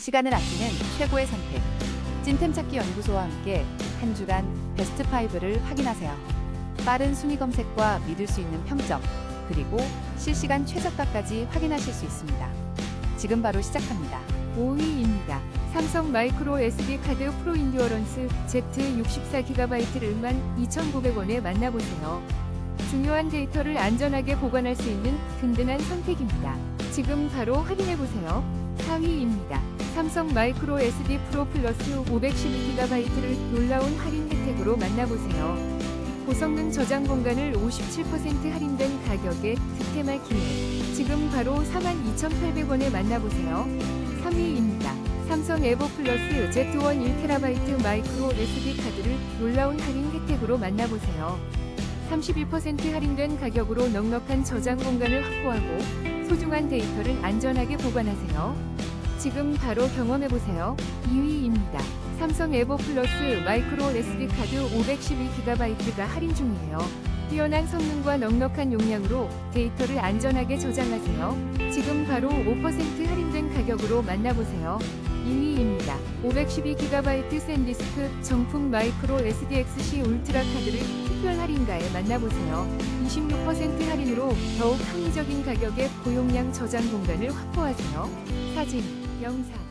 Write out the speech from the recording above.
시간을 아끼는 최고의 선택. 찐템 찾기 연구소와 함께 한 주간 베스트 5를 확인하세요. 빠른 순위 검색과 믿을 수 있는 평점, 그리고 실시간 최저가까지 확인하실 수 있습니다. 지금 바로 시작합니다. 5위입니다. 삼성 마이크로 SD 카드 프로 인듀어런스 Z 64GB를 12,900원에 만나보세요. 중요한 데이터를 안전하게 보관할 수 있는 든든한 선택입니다. 지금 바로 확인해보세요. 4위입니다. 삼성 마이크로 SD 프로 플러스 512GB를 놀라운 할인 혜택으로 만나보세요. 고성능 저장 공간을 57% 할인된 가격에 득템할 기회. 지금 바로 42,800원에 만나보세요. 3위입니다. 삼성 에버 플러스 Z1 1TB 마이크로 SD 카드를 놀라운 할인 혜택으로 만나보세요. 31% 할인된 가격으로 넉넉한 저장 공간을 확보하고 소중한 데이터를 안전하게 보관하세요. 지금 바로 경험해보세요. 2위입니다. 삼성 에버 플러스 마이크로 SD 카드 512GB가 할인 중이에요. 뛰어난 성능과 넉넉한 용량으로 데이터를 안전하게 저장하세요. 지금 바로 5% 할인된 가격으로 만나보세요. 2위입니다. 512GB 샌디스크 정품 마이크로 SDXC 울트라 카드를 특별 할인가에 만나보세요. 26% 할인으로 더욱 합리적인 가격에 고용량 저장 공간을 확보하세요. 사진, 영상,